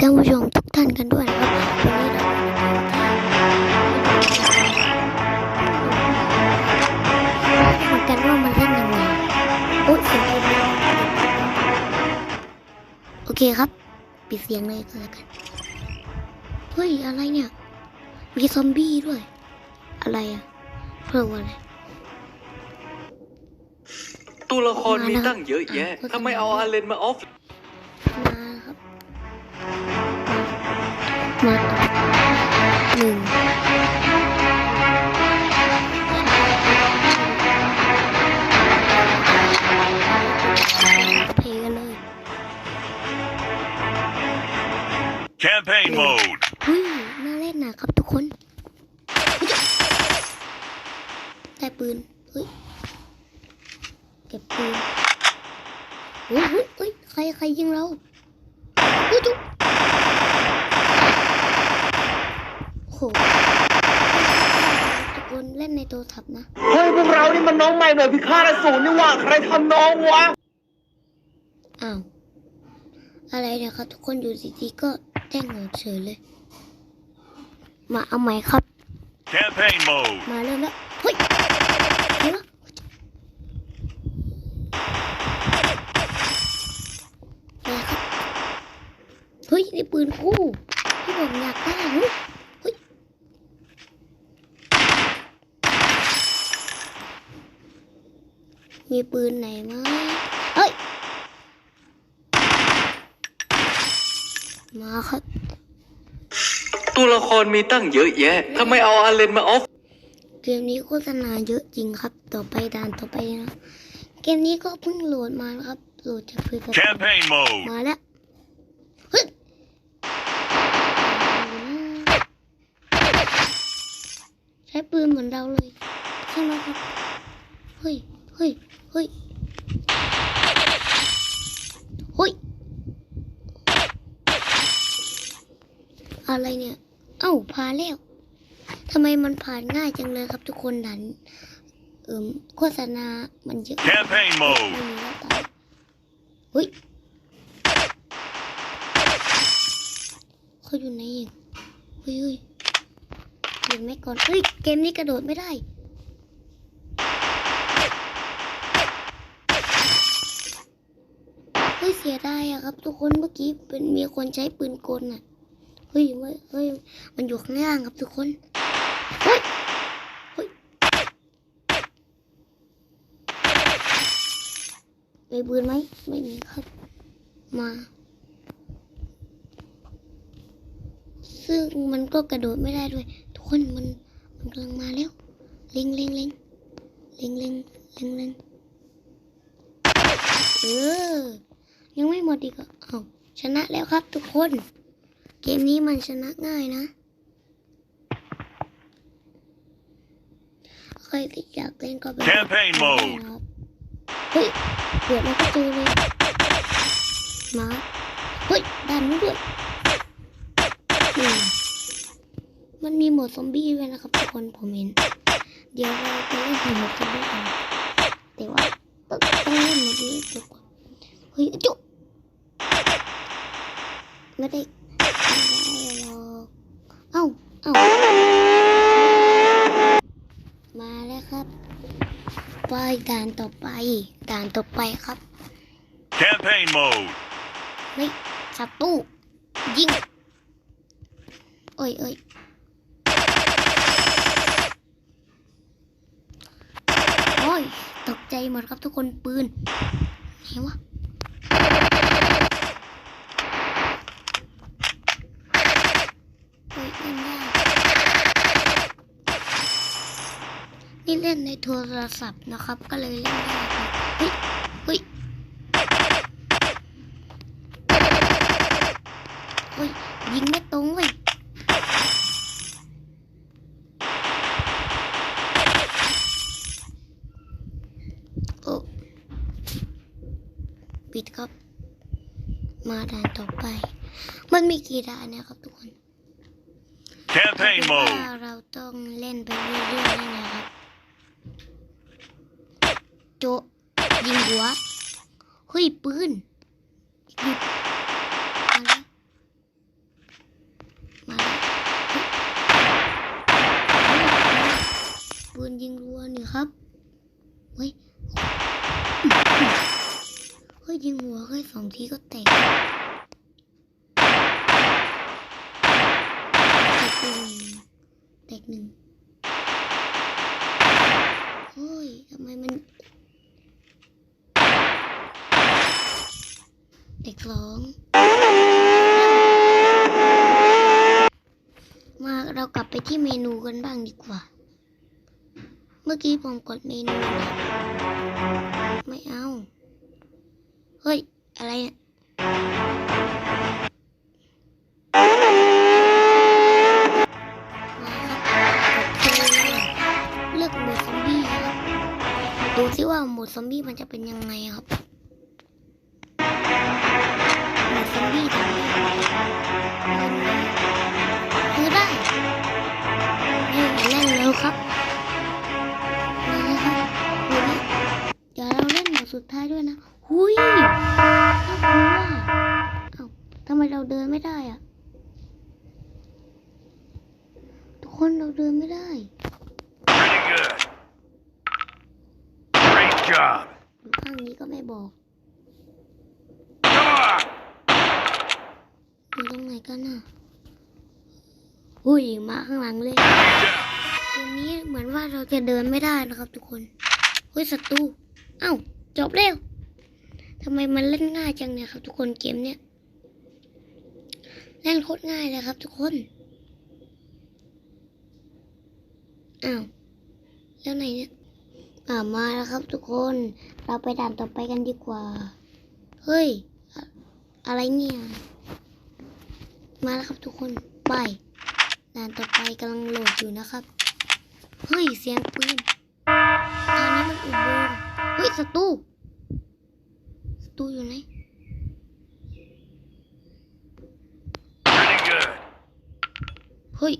ท่านผู้ชมทุกท่านกันด้วยนะครับวันนี้เราเหมือนกันว่ามันเล่นยังไงโอ๊ยเสียงเพลงโอเคครับปิดเสียงเลยก็แล้วกันเฮ้ยอะไรเนี่ย มีซอมบี้ด้วย อะไรอะเพื่อว่าอะไรตัวละครมีตั้งเยอะแยะทำไมเอาอาเลนมาออฟมา มาหนึ่งเพกันเลย Campaign mode. เฮ้ยน่าเล่นนะครับทุกคน ได้ปืนเฮ้ย เก็บปืนเฮ้ยเฮ้ยเฮ้ยใครใครยิงเราเฮ้ยจุ๊บโอ้โหทุกคนเล่นในโทรศัพท์นะ เฮ้ยพวกเรานี่มันน้องใหม่หน่วยพิฆาตอสูรนี่หว่าใครทำน้องวะ อ้าว อะไรเนี่ยครับ ทุกคนอยู่ดีๆก็แจ้งเราเฉยเลย มาเอาใหม่ครับ Campaign mode. มาเริ่มแล้วเฮ้ยเดี๋ยวนะอะไรครับเฮ้ยนี่ปืนคู่ที่ผมอยากได้เฮ้ยเฮ้ย มีปืนไหนไหมเฮ้ย มาครับ ตัวละครมีตั้งเยอะแยะทำไมเอาอาเลนมาออฟ เกมนี้โฆษณาเยอะจริงครับ ต่อไปด่านต่อไปนะ เกมนี้ก็เพิ่งโหลดมานะครับ โหลดจากเพจ Campaign mode. มาแล้วเฮ้ยใช้ปืนเหมือนเราเลย ใช่ไหมครับ เฮ้ย เฮ้ย เฮ้ยเฮ้ยอะไรเนี่ย เอ้าผ่านแล้วทำไมมันผ่านง่ายจังเลยครับทุกคนดันเอิมโฆษณา มันเยอะ Campaign ไม่ mode. มีแล้วตอนเฮ้ยเขาอยู่ไหนอีกเฮ้ยเฮ้ยเห็นไหมก่อน เฮ้ย เกมนี้กระโดดไม่ได้ เฮ้ย เสียดายอะ ครับ ทุกคนเมื่อกี้เป็นมีคนใช้ปืนกลอะเฮ้ยเฮ้ยเฮ้ยมันอยู่ข้างล่างครับทุกคนเฮ้ยเฮ้ยมีปืนไหมไม่มีครับ มา ซึ่งมันก็กระโดดไม่ได้ด้วย ทุกคนมันมันกำลังมาแล้วเล็งเล็งเล็งเล็งเล็งเล็งเล็งเออ ยังไม่หมดอีกอะอ้าวชนะแล้วครับทุกคน เกมนี้มันชนะง่ายนะใครที่อยากเล่นก็ไป Campaign mode ครับเฮ้ยเปิดแล้วก็เจอเลยมาเฮ้ยด้านนู้นด้วยอืมมันมีโหมดซอมบี้ด้วยนะครับทุกคนผมเห็น เดี๋ยวเราไปเล่นโหมดซอมบี้กันแต่ว่าต้องต้องเล่นโหมดนี้จบก่อนเฮ้ยจุ๊บไม่ได้ไม่ได้หรอกเอ้าเอ้ามาแล้วครับ ไปด่านต่อไป ด่านต่อไปครับ Campaign mode. เฮ้ยศัตรูยิงเอ้ยเอ้ยโอ้ยตกใจหมดครับทุกคนปืนไหนวะเฮ้ยเล่นได้ นี่เล่นในโทรศัพท์นะครับ ก็เลยเล่นได้ครับเฮ้ยเฮ้ยเฮ้ยยิงไม่ตรงเว้ยโอ้ปิดครับ มาด่านต่อไป มันมีกี่ด่านนะครับทุกคน Campaign mode. เราต้องเล่นไปเรื่อยๆนะ โจยิงหัวเฮ้ยปืนหยุดมาแล้ว ปืนยิงรัวนี่ครับ เฮ้ย เฮ้ยยิงหัวแค่สองทีก็แตกแตกหนึ่งแตกหนึ่งเฮ้ยทำไมมันแตกส องมาเรากลับไปที่เมนูกันบ้างดีกว่า เมื่อกี้ผมกดเมนูนะไม่เอา เฮ้ย อะไรเนี่ยดเลือกโหมดซอมบี้ครับดูซิว่าหมดซอมบี้มันจะเป็นยังไงครับ ซอมบี้ทำได้คือได้นี่เล่นแล้วครับมาเลยครับดูนี่เดี๋ยวเราเล่นโหมดสุดท้ายด้วยนะหุยน่ากลัวเอ้าทำไมเราเดินไม่ได้อะทุกคนเราเดินไม่ได้ Pretty good. Great job. อยู่ข้างนี้ก็ไม่บอก Come on. อยู่ตรง ไหนกันน่ะหุยมาข้างหลังเลยเกมนี้เหมือนว่าเราจะเดินไม่ได้นะครับ ทุกคนเฮ้ยศัตรูเอ้าจบเร็วทำไมมันเล่นง่ายจังเนี่ยครับ ทุกคนเกมเนี้ยเล่นโคตรง่ายเลยครับ ทุกคนอ้าวแล้วไหนเนี่ยอ่ามาแล้วครับ ทุกคน เราไปด่านต่อไปกันดีกว่า เฮ้ย อะไรเนี่ย มาแล้วครับทุกคนไปด่านต่อไปกำลังโหลดอยู่นะครับ เฮ้ยเสียงปืนทางนี้มันอุโมงเฮ้ยศัตรูศัตรูอยู่ไหนเฮ้ย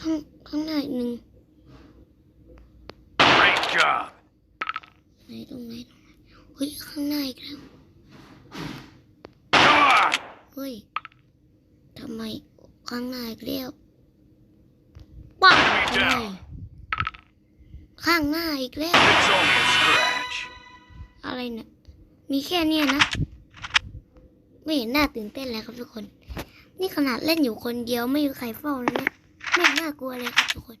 ข้างข้างหน้าอีกหนึ่งไหนตรงไหนตรงไหนเฮ้ยข้างหน้าอีกแล้วเฮ้ยำไมข้างหน้าอีกแล้วป้าทำไมข้างหน้าอีกแล้ว อะไรเนี่ย มีแค่เนี้ยนะ ไม่เห็นน่าตื่นเต้นเลยครับทุกคน นี่ขนาดเล่นอยู่คนเดียวไม่มีใครเฝ้าแล้วนะไม่น่ากลัวเลยครับทุกคน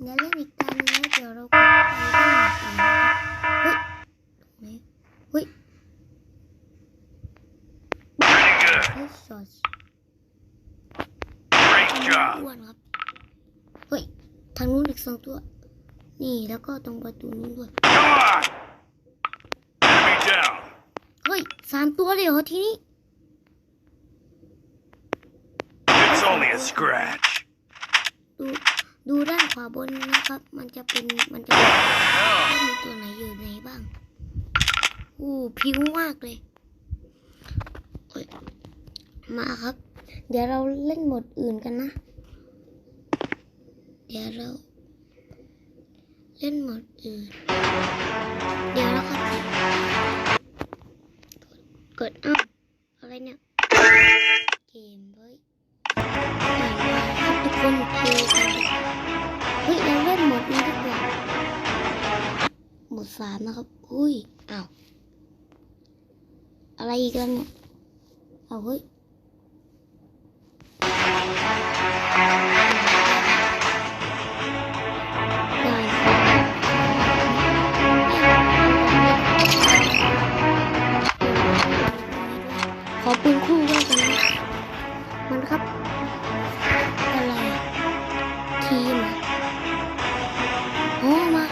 เดี๋ยวเล่นอีกตาหนึงแล้วเดี๋ยวเรากดไปได้หมดเลยนะครับเฮ้ยเฮ้ย Pretty good. เฮ้ยสอด Great อ้ job. วนครับเฮ้ยทางนู้นอีกสองตัว นี่แล้วก็ตรงประตูนู้นด้วย Come on. Enemy down. เฮ้ยสามตัวเลยเหรอทีนี้ It's only a scratch. ดูดูด้านขวาบนนะครับ มันจะเป็นมันจะเป็น Hell. ว่ามีตัวไหนอยู่ไหนบ้าง อู้ผิวมากเลยเอ้ย มาครับ เดี๋ยวเราเล่นหมดอื่นกันนะ เดี๋ยวเรา เล่นหมดอื่น เดี๋ยวแล้วครับกดอ้าวอะไรเนี่ยเกมเว้ยอ่มาทุกคนเพลย์กันเฮ้ยเราเล่นหมดนี้ดีกว่าหมดสามนะครับ อุ้ยอ้าวอะไรอีกแล้วเนี่ยเอาเฮ้ย อปืนคู่ไว้กันนะมันครับ อะไร ทีมอะโอ้มา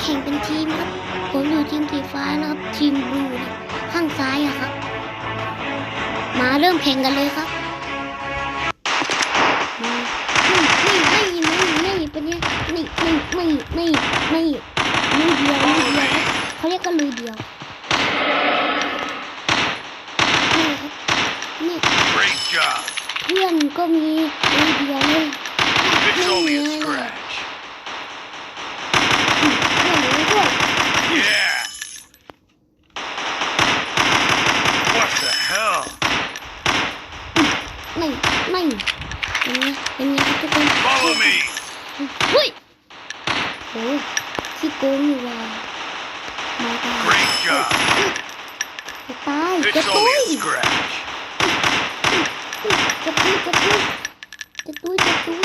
แข่งเป็นทีมครับ ผมอยู่ทีมสีฟ้านะครับ ทีมบลูนะข้างซ้ายอะครับ มาเริ่มแข่งกันเลยครับมานี่นี่นี่นี่นี่เป็นไงนี่นี่นี่นี่นี่ลุยเดียวลุยเดียวครับเขาเรียกกันลุยเดียวนี่ครับนี่ Great job. เพื่อนก็มีลุยเดียวเลย It's No, only a no, no. scratch. เพื่อนหนูด้วย Yeah. What the hell? ไม่ไม่เป็นไงเป็นไงครับทุกคน Follow me. เฮ้ยโอ้ขี้โกงอยู่ว่ะมาตาย Great job. จะตายจะ It's ตุ้ only ย a scratch. จะตุ้ยจะตุ้ยจะตุ้ยจะตุ้ย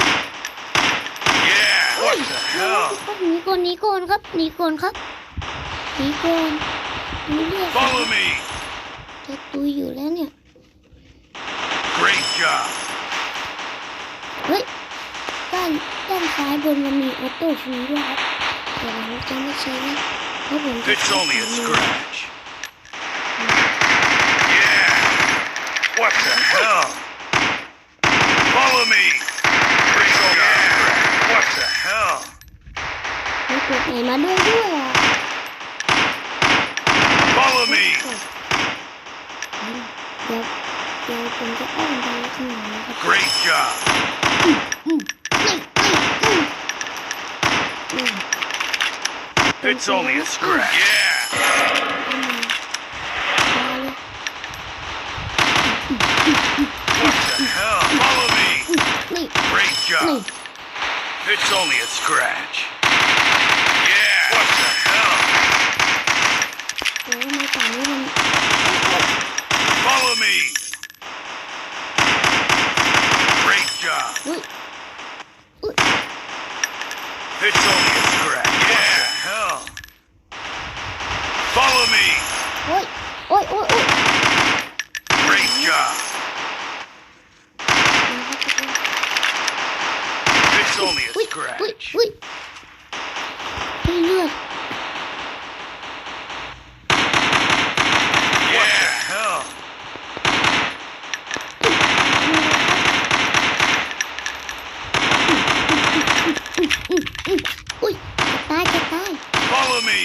ครับหนีก่อนหนีก่อนครับหนีก่อนครับหนีก่อนหนีเรียก Follow me. จะตุยอยู่แล้วเนี่ย Great job. เฮ้ยด้านด้านซ้ายบนมันมีออโต้ฟรีด้วยครับแต่ผมจะไม่ใช้นะเพราะผมจะ It's only a scratch. Yeah. What the hell? Follow me. Great job. What the hell? มันเกิดไหนมาด้วยด้วยอะ Follow me. เดี๋ยวเดี๋ยวผมจะอ้อมไปข้างหลังนะครับ Great job. นี่นี่นี่นี่ It's only a scratch. Yeah. มาเลย What the hell? Follow me. นี่ Great นี่ job. It's only a scratch. Yeah. What the hell? โอ้ยทำไมป่านนี้มัน Follow me. Great job. อุ้ยอุ้ย It's only a scratch. Yeah. Hell. Follow me. โอ้ยโอ้ยโอ้ยโอ้ย Great job. นะครับทุกคน It's only a อุ้ยอุ้ย scratch. อุ้ยให้เลือด What the hell? อุ้ยจะตายจะตาย Follow me.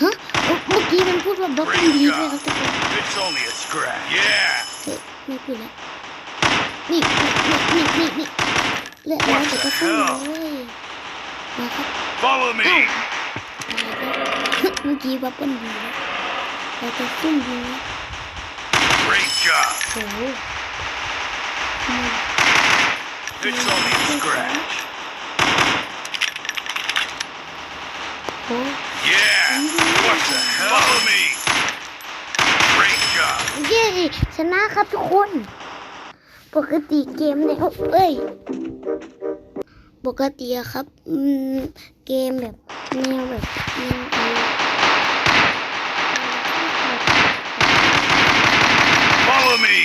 ฮะเอ้าเมื่อกี้มันพูดว่าบล็อกกิ้งดีด้วยครับทุกคน It's only a scratch. Yeah. เฮ้ยไม่พูดแล้วนี่นี่นี่นี่นี่ เลือดร้อนแต่ก็สู้เลยมาครับ Follow เอ้า me. ตายแล้วเมื่อกี้บับเบิ้ลดีแล้วเราจะสู้ดีนะ Great job. โอ้โหทำไม It's only a scratch. โอ้ Yeah. What the hell? Follow me. Great job. เย้ชนะครับทุกคน ปกติเกมเนี่ยเอ้ย ปกติอะครับอืมเกมแบบแนวแบบแนวอะไร Follow me.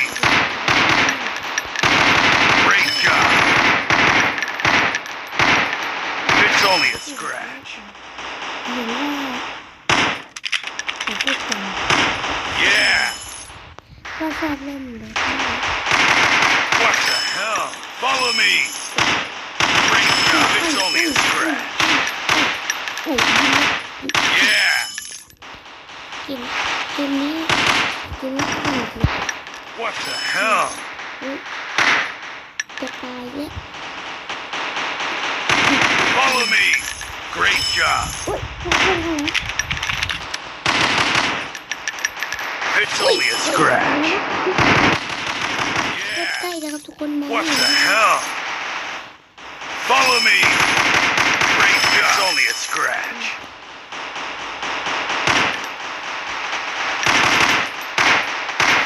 Great job. It's only a scratch. เห็นว่าผมพูดกัน Yeah. ก็ชอบเล่นแบบนี้ What the hell? Follow me. It's only a. Yeah. What the hell? Goodbye. Follow me. Great job. It's only a scratch. Yeah. What the hell? Follow me. Great job. It's only a scratch.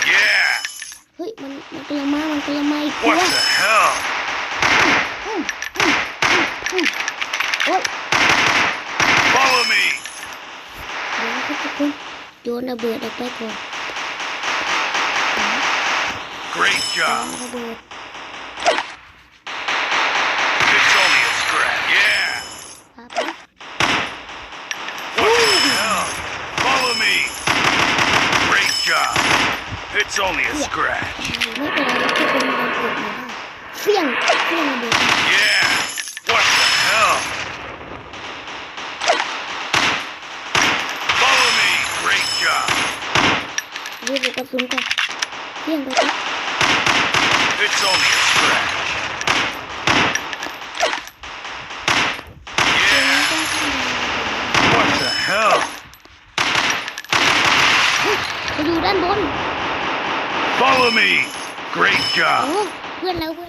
Yeah. เฮ้ยมันมันกำลังมามันกำลังมาอีกตัว What the hell? อืมอืมอืมอืมโอ้ย Follow me. เดี๋ยวนะ It's only a scratch. Yeah! What the hell? Follow me! Great job! It's only a scratch. จ้า เพื่อนแล้วเพื่อน